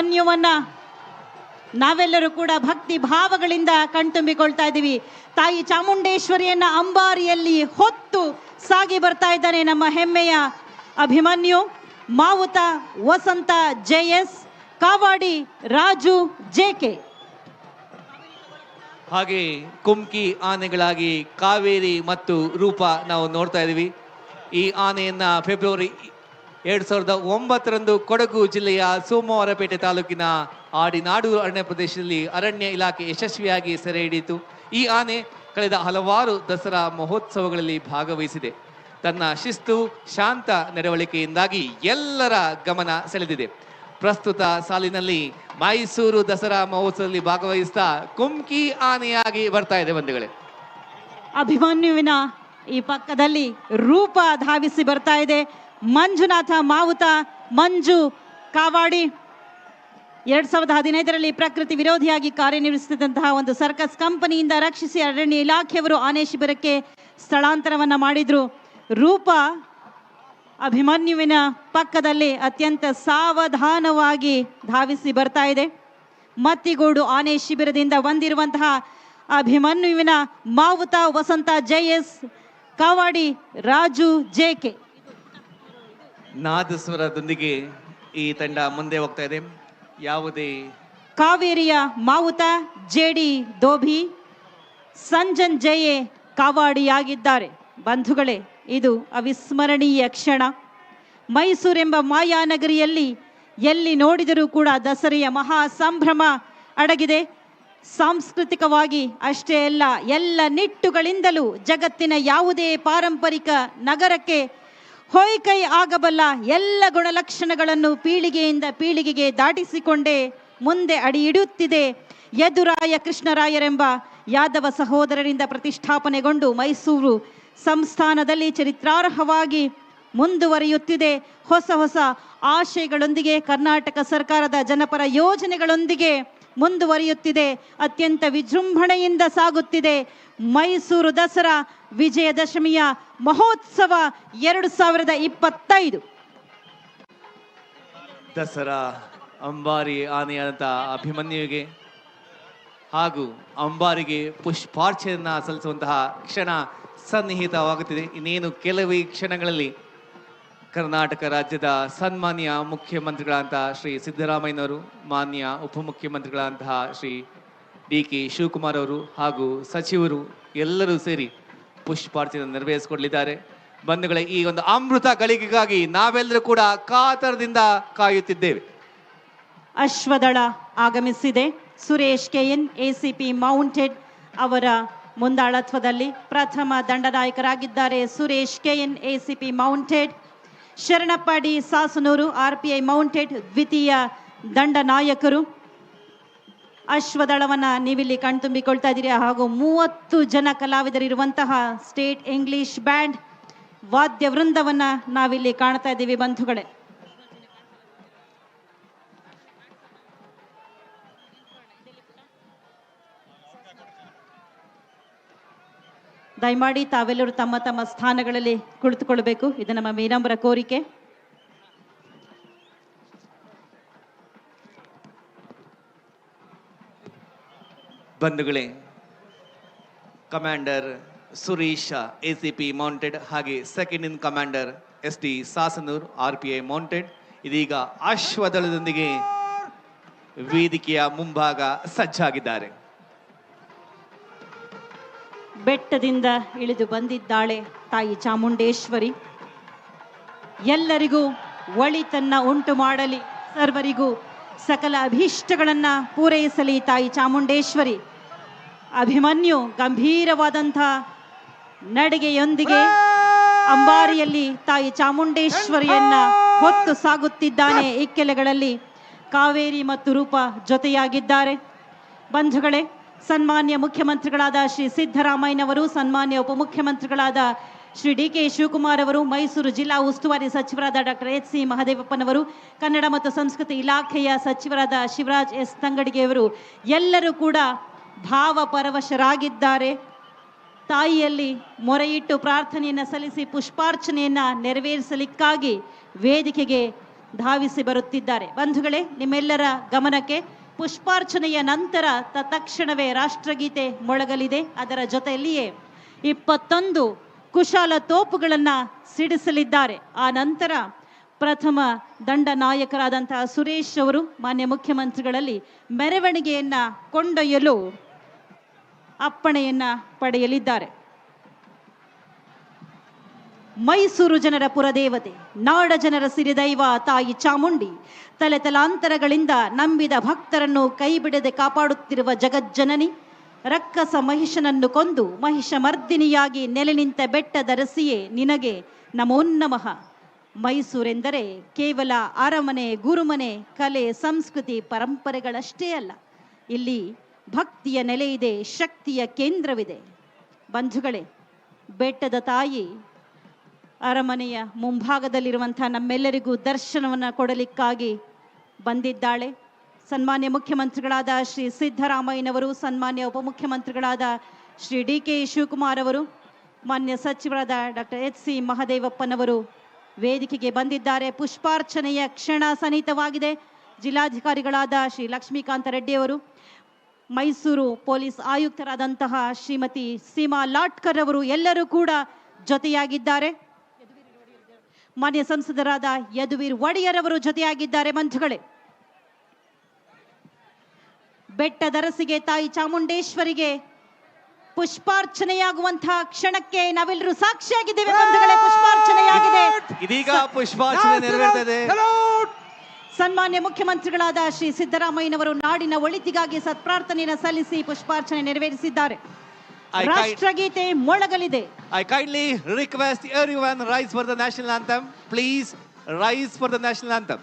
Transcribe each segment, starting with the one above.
ಅಭಿಮನ್ಯುವನ್ನ ನಾವೆಲ್ಲರೂ ಕೂಡ ಭಕ್ತಿ ಭಾವಗಳಿಂದ ಕಣ್ತುಂಬಿಕೊಳ್ತಾ ಇದ್ದೀವಿ. ತಾಯಿ ಚಾಮುಂಡೇಶ್ವರಿಯನ್ನ ಅಂಬಾರಿಯಲ್ಲಿ ಹೊತ್ತು ಸಾಗಿ ಬರ್ತಾ ಇದ್ದಾನೆ ನಮ್ಮ ಹೆಮ್ಮೆಯ ಅಭಿಮನ್ಯು. ಮಾವುತ ವಸಂತ ಜೆ ಎಸ್ ಕಾವಾಡಿ ರಾಜು ಜೆ ಕೆ. ಹಾಗೆ ಕುಮ್ಕಿ ಆನೆಗಳಾಗಿ ಕಾವೇರಿ ಮತ್ತು ರೂಪ ನಾವು ನೋಡ್ತಾ ಇದ್ದೀವಿ. ಈ ಆನೆಯನ್ನ ಫೆಬ್ರವರಿ ಎರಡ್ ಸಾವಿರದ ಒಂಬತ್ತರಂದು ಕೊಡಗು ಜಿಲ್ಲೆಯ ಸೋಮವಾರಪೇಟೆ ತಾಲೂಕಿನ ಆಡಿನಾಡು ಅರಣ್ಯ ಪ್ರದೇಶದಲ್ಲಿ ಅರಣ್ಯ ಇಲಾಖೆ ಯಶಸ್ವಿಯಾಗಿ ಸೆರೆ ಹಿಡಿಯಿತು. ಈ ಆನೆ ಕಳೆದ ಹಲವಾರು ದಸರಾ ಮಹೋತ್ಸವಗಳಲ್ಲಿ ಭಾಗವಹಿಸಿದೆ. ತನ್ನ ಶಿಸ್ತು, ಶಾಂತ ನಡವಳಿಕೆಯಿಂದಾಗಿ ಎಲ್ಲರ ಗಮನ ಸೆಳೆದಿದೆ. ಪ್ರಸ್ತುತ ಸಾಲಿನಲ್ಲಿ ಮೈಸೂರು ದಸರಾ ಮಹೋತ್ಸವದಲ್ಲಿ ಭಾಗವಹಿಸ್ತಾ ಕುಮ್ಕಿ ಆನೆಯಾಗಿ ಬರ್ತಾ ಇದೆ ಬಂಧುಗಳೇ. ಅಭಿಮನ್ಯುವಿನ ಈ ಪಕ್ಕದಲ್ಲಿ ರೂಪ ಧಾವಿಸಿ ಬರ್ತಾ ಇದೆ. ಮಂಜುನಾಥ ಮಾವುತ, ಮಂಜು ಕಾವಾಡಿ. ಎರಡ್ ಸಾವಿರದ ಹದಿನೈದರಲ್ಲಿ ಪ್ರಕೃತಿ ವಿರೋಧಿಯಾಗಿ ಕಾರ್ಯನಿರ್ವಹಿಸುತ್ತಿದ್ದಂತಹ ಒಂದು ಸರ್ಕಸ್ ಕಂಪನಿಯಿಂದ ರಕ್ಷಿಸಿ ಅರಣ್ಯ ಇಲಾಖೆಯವರು ಆನೆ ಶಿಬಿರಕ್ಕೆ ಸ್ಥಳಾಂತರವನ್ನ ಮಾಡಿದ್ರು. ರೂಪ ಅಭಿಮನ್ಯುವಿನ ಪಕ್ಕದಲ್ಲಿ ಅತ್ಯಂತ ಸಾವಧಾನವಾಗಿ ಧಾವಿಸಿ ಬರ್ತಾ ಇದೆ. ಮತ್ತಿಗೋಡು ಆನೆ ಶಿಬಿರದಿಂದ ಬಂದಿರುವಂತಹ ಅಭಿಮನ್ಯುವಿನ ಮಾವುತ ವಸಂತ ಜೆ ಎಸ್ ಕಾವಾಡಿ ರಾಜು ಜೆ ಕೆ. ನಾದಸ್ವರದೊಂದಿಗೆ ಈ ತಂಡ ಮುಂದೆ ಹೋಗ್ತಾ ಇದೆ. ಯಾವುದೇ ಕಾವೇರಿಯ ಮಾವುತ ಜೆಡಿ ದೋಭಿ, ಸಂಜನ್ ಜಯೆ ಕಾವಾಡಿಯಾಗಿದ್ದಾರೆ. ಬಂಧುಗಳೇ, ಇದು ಅವಿಸ್ಮರಣೀಯ ಕ್ಷಣ. ಮೈಸೂರೆಂಬ ಮಾಯಾನಗರಿಯಲ್ಲಿ ಎಲ್ಲಿ ನೋಡಿದರೂ ಕೂಡ ದಸರೆಯ ಮಹಾ ಸಂಭ್ರಮ ಅಡಗಿದೆ. ಸಾಂಸ್ಕೃತಿಕವಾಗಿ ಅಷ್ಟೇ ಅಲ್ಲ, ಎಲ್ಲ ನಿಟ್ಟುಗಳಿಂದಲೂ ಜಗತ್ತಿನ ಯಾವುದೇ ಪಾರಂಪರಿಕ ನಗರಕ್ಕೆ ಹೊಯ್ಕೈ ಆಗಬಲ್ಲ ಎಲ್ಲ ಗುಣಲಕ್ಷಣಗಳನ್ನು ಪೀಳಿಗೆಯಿಂದ ಪೀಳಿಗೆಗೆ ದಾಟಿಸಿಕೊಂಡೇ ಮುಂದೆ ಅಡಿ ಇಡುತ್ತಿದೆ ಯದುರಾಯ ಕೃಷ್ಣರಾಯರೆಂಬ ಯಾದವ ಸಹೋದರರಿಂದ ಪ್ರತಿಷ್ಠಾಪನೆಗೊಂಡು ಮೈಸೂರು ಸಂಸ್ಥಾನದಲ್ಲಿ ಚರಿತ್ರಾರ್ಹವಾಗಿ ಮುಂದುವರಿಯುತ್ತಿದೆ. ಹೊಸ ಹೊಸ ಆಶಯಗಳೊಂದಿಗೆ ಕರ್ನಾಟಕ ಸರ್ಕಾರದ ಜನಪರ ಯೋಜನೆಗಳೊಂದಿಗೆ ಮುಂದುವರಿಯುತ್ತಿದೆ. ಅತ್ಯಂತ ವಿಜೃಂಭಣೆಯಿಂದ ಸಾಗುತ್ತಿದೆ. ಮೈಸೂರು ದಸರಾ ವಿಜಯದಶಮಿಯ ಮಹೋತ್ಸವ ಎರಡು ಸಾವಿರದ ಇಪ್ಪತ್ತೈದು. ದಸರಾ ಅಂಬಾರಿ ಆನೆಯಾದಂಥ ಅಭಿಮನ್ಯುವಿಗೆ ಹಾಗೂ ಅಂಬಾರಿಗೆ ಪುಷ್ಪಾರ್ಚನೆಯನ್ನ ಸಲ್ಲಿಸುವಂತಹ ಕ್ಷಣ ಸನ್ನಿಹಿತವಾಗುತ್ತಿದೆ. ಇನ್ನೇನು ಕೆಲವೇ ಕ್ಷಣಗಳಲ್ಲಿ ಕರ್ನಾಟಕ ರಾಜ್ಯದ ಸನ್ಮಾನ್ಯ ಮುಖ್ಯಮಂತ್ರಿಗಳಂತಹ ಶ್ರೀ ಸಿದ್ದರಾಮಯ್ಯನವರು, ಮಾನ್ಯ ಉಪಮುಖ್ಯಮಂತ್ರಿಗಳಂತಹ ಶ್ರೀ ಡಿ ಕೆ ಶಿವಕುಮಾರ್ ಅವರು ಹಾಗೂ ಸಚಿವರು ಎಲ್ಲರೂ ಸೇರಿ ಪುಷ್ಪಾರ್ಚನೆ ನೆರವೇರಿಸಿಕೊಡಲಿದ್ದಾರೆ. ಬಂಧುಗಳ, ಈ ಒಂದು ಅಮೃತ ಗಳಿಗೆಗಾಗಿ ನಾವೆಲ್ಲರೂ ಕೂಡ ಕಾತರದಿಂದ ಕಾಯುತ್ತಿದ್ದೇವೆ. ಅಶ್ವದಳ ಆಗಮಿಸಿದೆ. ಸುರೇಶ್ ಕೆಎನ್, ಎಸಿಪಿ ಮೌಂಟೆಡ್ ಅವರ ಮುಂದಾಳತ್ವದಲ್ಲಿ ಪ್ರಥಮ ದಂಡನಾಯಕರಾಗಿದ್ದಾರೆ Suresh KN, ACP mounted. Sharanappa Sasanuru, RPI mounted, ದ್ವಿತೀಯ ದಂಡನಾಯಕರು. ಅಶ್ವದಳವನ್ನ ನೀವಿಲ್ಲಿ ಕಣ್ತುಂಬಿಕೊಳ್ತಾ ಇದ್ದೀರಿ. ಹಾಗೂ ಮೂವತ್ತು ಜನ ಕಲಾವಿದರಿರುವಂತಹ ಸ್ಟೇಟ್ ಇಂಗ್ಲಿಷ್ ಬ್ಯಾಂಡ್ ವಾದ್ಯ ವೃಂದವನ್ನ ನಾವಿಲ್ಲಿ ಕಾಣ್ತಾ ಇದ್ದೀವಿ ಬಂಧುಗಳೇ. ದಯಮಾಡಿ ತಾವೆಲ್ಲರೂ ತಮ್ಮ ತಮ್ಮ ಸ್ಥಾನಗಳಲ್ಲಿ ಕುಳಿತುಕೊಳ್ಬೇಕು ಇದು ನಮ್ಮ ವಿನಮ್ರ ಕೋರಿಕೆ. ಬಂಧುಗಳೇ, commander Suresh, A C P mounted, ಹಾಗೆ second in commander S D Sasanur, R P I mounted. ಇದೀಗ ಅಶ್ವದಳದೊಂದಿಗೆ ವೇದಿಕೆಯ ಮುಂಭಾಗ ಸಜ್ಜಾಗಿದ್ದಾರೆ. ಬೆಟ್ಟದಿಂದ ಇಳಿದು ಬಂದಿದ್ದಾಳೆ ತಾಯಿ ಚಾಮುಂಡೇಶ್ವರಿ. ಎಲ್ಲರಿಗೂ ಒಳಿತನ್ನ ಉಂಟು ಮಾಡಲಿ, ಸರ್ವರಿಗೂ ಸಕಲ ಅಭೀಷ್ಟಗಳನ್ನ ಪೂರೈಸಲಿ ತಾಯಿ ಚಾಮುಂಡೇಶ್ವರಿ. ಅಭಿಮನ್ಯು ಗಂಭೀರವಾದಂಥ ನಡಿಗೆಯೊಂದಿಗೆ ಅಂಬಾರಿಯಲ್ಲಿ ತಾಯಿ ಚಾಮುಂಡೇಶ್ವರಿಯನ್ನ ಹೊತ್ತು ಸಾಗುತ್ತಿದ್ದಾನೆ ಇಕ್ಕೆಲೆಗಳಲ್ಲಿ. ಕಾವೇರಿ ಮತ್ತು ರೂಪ ಜೊತೆಯಾಗಿದ್ದಾರೆ. ಬಂಧುಗಳೇ, ಸನ್ಮಾನ್ಯ ಮುಖ್ಯಮಂತ್ರಿಗಳಾದ ಶ್ರೀ ಸಿದ್ದರಾಮಯ್ಯನವರು, ಸನ್ಮಾನ್ಯ ಉಪಮುಖ್ಯಮಂತ್ರಿಗಳಾದ ಶ್ರೀ ಡಿ ಕೆ ಶಿವಕುಮಾರ್ ಅವರು, ಮೈಸೂರು ಜಿಲ್ಲಾ ಉಸ್ತುವಾರಿ ಸಚಿವರಾದ ಡಾಕ್ಟರ್ ಎಚ್ ಸಿ ಮಹದೇವಪ್ಪನವರು, ಕನ್ನಡ ಮತ್ತು ಸಂಸ್ಕೃತಿ ಇಲಾಖೆಯ ಸಚಿವರಾದ ಶಿವರಾಜ್ ಎಸ್ ತಂಗಡಿಗೆಯವರು, ಎಲ್ಲರೂ ಕೂಡ ಭಾವಪರವಶರಾಗಿದ್ದಾರೆ. ತಾಯಿಯಲ್ಲಿ ಮೊರೆಯಿಟ್ಟು ಪ್ರಾರ್ಥನೆಯನ್ನು ಸಲ್ಲಿಸಿ ಪುಷ್ಪಾರ್ಚನೆಯನ್ನು ನೆರವೇರಿಸಲಿಕ್ಕಾಗಿ ವೇದಿಕೆಗೆ ಧಾವಿಸಿ ಬರುತ್ತಿದ್ದಾರೆ. ಬಂಧುಗಳೇ, ನಿಮ್ಮೆಲ್ಲರ ಗಮನಕ್ಕೆ ಪುಷ್ಪಾರ್ಚನೆಯ ನಂತರ ತತ್ಕ್ಷಣವೇ ರಾಷ್ಟ್ರಗೀತೆ ಮೊಳಗಲಿದೆ. ಅದರ ಜೊತೆಯಲ್ಲಿಯೇ ಇಪ್ಪತ್ತೊಂದು ಕುಶಾಲ ತೋಪುಗಳನ್ನು ಸಿಡಿಸಲಿದ್ದಾರೆ. ಆ ನಂತರ ಪ್ರಥಮ ದಂಡ ನಾಯಕರಾದಂತಹ ಸುರೇಶ್ ಅವರು ಮಾನ್ಯ ಮುಖ್ಯಮಂತ್ರಿಗಳಲ್ಲಿ ಮೆರವಣಿಗೆಯನ್ನ ಕೊಂಡೊಯ್ಯಲು ಅಪ್ಪಣೆಯನ್ನ ಪಡೆಯಲಿದ್ದಾರೆ. ಮೈಸೂರು ಜನರ ಪುರದೇವತೆ, ನಾಡ ಜನರ ಸಿರಿದೈವ ತಾಯಿ ಚಾಮುಂಡಿ ತಲೆ ತಲಾಂತರಗಳಿಂದ ನಂಬಿದ ಭಕ್ತರನ್ನು ಕೈಬಿಡದೆ ಕಾಪಾಡುತ್ತಿರುವ ಜಗಜ್ಜನನಿ, ರಕ್ಕಸ ಮಹಿಷನನ್ನು ಕೊಂದು ಮಹಿಷ ಮರ್ದಿನಿಯಾಗಿ ನೆಲೆ ನಿಂತ ಬೆಟ್ಟದರಸಿಯೇ ನಿನಗೆ ನಮೋನ್ನಮಃ. ಮೈಸೂರೆಂದರೆ ಕೇವಲ ಅರಮನೆ, ಗುರುಮನೆ, ಕಲೆ, ಸಂಸ್ಕೃತಿ, ಪರಂಪರೆಗಳಷ್ಟೇ ಅಲ್ಲ. ಇಲ್ಲಿ ಭಕ್ತಿಯ ನೆಲೆಯಿದೆ ಶಕ್ತಿಯ ಕೇಂದ್ರವಿದೆ. ಬಂಧುಗಳೇ, ಬೆಟ್ಟದ ತಾಯಿ, ಅರಮನೆಯ ಮುಂಭಾಗದಲ್ಲಿರುವಂಥ ನಮ್ಮೆಲ್ಲರಿಗೂ ದರ್ಶನವನ್ನು ಕೊಡಲಿಕ್ಕಾಗಿ ಬಂದಿದ್ದಾಳೆ. ಸನ್ಮಾನ್ಯ ಮುಖ್ಯಮಂತ್ರಿಗಳಾದ ಶ್ರೀ ಸಿದ್ದರಾಮಯ್ಯನವರು, ಸನ್ಮಾನ್ಯ ಉಪಮುಖ್ಯಮಂತ್ರಿಗಳಾದ ಶ್ರೀ ಡಿ ಕೆ ಶಿವಕುಮಾರ್ ಅವರು, ಮಾನ್ಯ ಸಚಿವರಾದ ಡಾಕ್ಟರ್ ಎಚ್ ಸಿ ಮಹದೇವಪ್ಪನವರು ವೇದಿಕೆಗೆ ಬಂದಿದ್ದಾರೆ. ಪುಷ್ಪಾರ್ಚನೆಯ ಕ್ಷಣ ಸನ್ನಿಹಿತವಾಗಿದೆ ಜಿಲ್ಲಾಧಿಕಾರಿಗಳಾದ ಶ್ರೀ ಲಕ್ಷ್ಮೀಕಾಂತ ರೆಡ್ಡಿ ಅವರು ಮೈಸೂರು ಪೊಲೀಸ್ ಆಯುಕ್ತರಾದಂತಹ ಶ್ರೀಮತಿ ಸೀಮಾ ಲಾಟ್ಕರ್ ಅವರು ಎಲ್ಲರೂ ಕೂಡ ಜೊತೆಯಾಗಿದ್ದಾರೆ. ಮಾನ್ಯ ಸಂಸದರಾದ ಯದುವೀರ್ ಒಡೆಯರ್ ಅವರು ಜೊತೆಯಾಗಿದ್ದಾರೆ ಬಂಧುಗಳೇ. ಬೆಟ್ಟದರಸಿಗೆ ತಾಯಿ ಚಾಮುಂಡೇಶ್ವರಿಗೆ ಪುಷ್ಪಾರ್ಚನೆಯಾಗುವಂತಹ ಕ್ಷಣಕ್ಕೆ ನಾವೆಲ್ಲರೂ ಸಾಕ್ಷಿಯಾಗಿದ್ದೇವೆ ಬಂಧುಗಳೇ ಪುಷ್ಪಾರ್ಚನೆಯಾಗಿದೆ. ಇದೀಗ ಪುಷ್ಪಾರ್ಚನೆ ನೆರವೇರ್ತಾ ಇದೆ. ಸನ್ಮಾನ್ಯ ಮುಖ್ಯಮಂತ್ರಿಗಳಾದ ಶ್ರೀ ಸಿದ್ದರಾಮಯ್ಯನವರು ನಾಡಿನ ಒಳಿತಿಗಾಗಿ ಸತ್ಪ್ರಾರ್ಥನೆಯನ್ನು ಸಲ್ಲಿಸಿ ಪುಷ್ಪಾರ್ಚನೆ ನೆರವೇರಿಸಿದ್ದಾರೆ. ರಾಷ್ಟ್ರಗೀತೆ ಮೊಳಗಲಿದೆ. I kindly request everyone rise for the national anthem please rise for the national anthem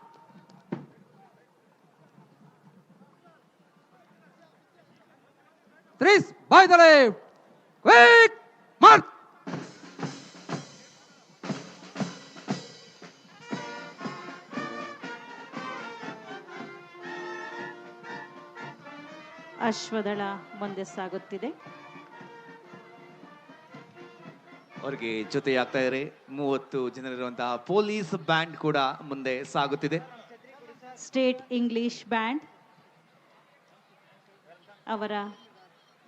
Threes by the left. Quick mark. ಅಶ್ವದಳ ಮುಂದೆ ಸಾಗುತ್ತಿದೆ ಅವರಿಗೆ ಜೊತೆ ಆಗ್ತಾ ಇದ್ದಾರೆ ಮೂವತ್ತು ಜನರಿರುವಂತಹ ಪೊಲೀಸ್ ಬ್ಯಾಂಡ್ ಕೂಡ ಮುಂದೆ ಸಾಗುತ್ತಿದೆ ಸ್ಟೇಟ್ ಇಂಗ್ಲಿಷ್ ಬ್ಯಾಂಡ್ ಅವರ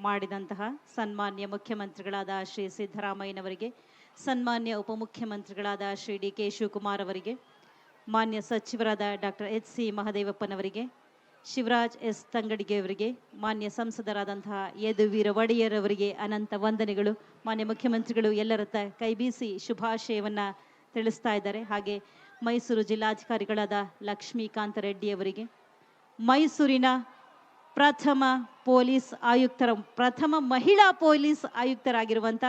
ಮಾಡಿದಂತಹ ಸನ್ಮಾನ್ಯ ಮುಖ್ಯಮಂತ್ರಿಗಳಾದ ಶ್ರೀ ಸಿದ್ದರಾಮಯ್ಯನವರಿಗೆ, ಸನ್ಮಾನ್ಯ ಉಪಮುಖ್ಯಮಂತ್ರಿಗಳಾದ ಶ್ರೀ ಡಿ ಕೆ ಶಿವಕುಮಾರ್ ಅವರಿಗೆ, ಮಾನ್ಯ ಸಚಿವರಾದ ಡಾಕ್ಟರ್ ಎಚ್ ಸಿ ಮಹದೇವಪ್ಪನವರಿಗೆ, ಶಿವರಾಜ್ ಎಸ್ ತಂಗಡಿಗೆ ಅವರಿಗೆ, ಮಾನ್ಯ ಸಂಸದರಾದಂತಹ ಯದುವೀರ ಒಡೆಯರ್ ಅವರಿಗೆ ಅನಂತ ವಂದನೆಗಳು. ಮಾನ್ಯ ಮುಖ್ಯಮಂತ್ರಿಗಳು ಎಲ್ಲರತ್ತ ತ ಕೈ ಬೀಸಿ ಶುಭಾಶಯವನ್ನ ತಿಳಿಸ್ತಾ ಇದ್ದಾರೆ. ಹಾಗೆ ಮೈಸೂರು ಜಿಲ್ಲಾಧಿಕಾರಿಗಳಾದ ಲಕ್ಷ್ಮೀಕಾಂತ ರೆಡ್ಡಿ ಅವರಿಗೆ, ಮೈಸೂರಿನ ಪ್ರಥಮ ಪೊಲೀಸ್ ಆಯುಕ್ತರ ಪ್ರಥಮ ಮಹಿಳಾ ಪೊಲೀಸ್ ಆಯುಕ್ತರಾಗಿರುವಂಥ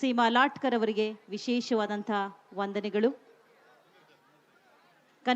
ಸೀಮಾ ಲಾಟ್ಕರ್ ಅವರಿಗೆ ವಿಶೇಷವಾದಂತಹ ವಂದನೆಗಳು.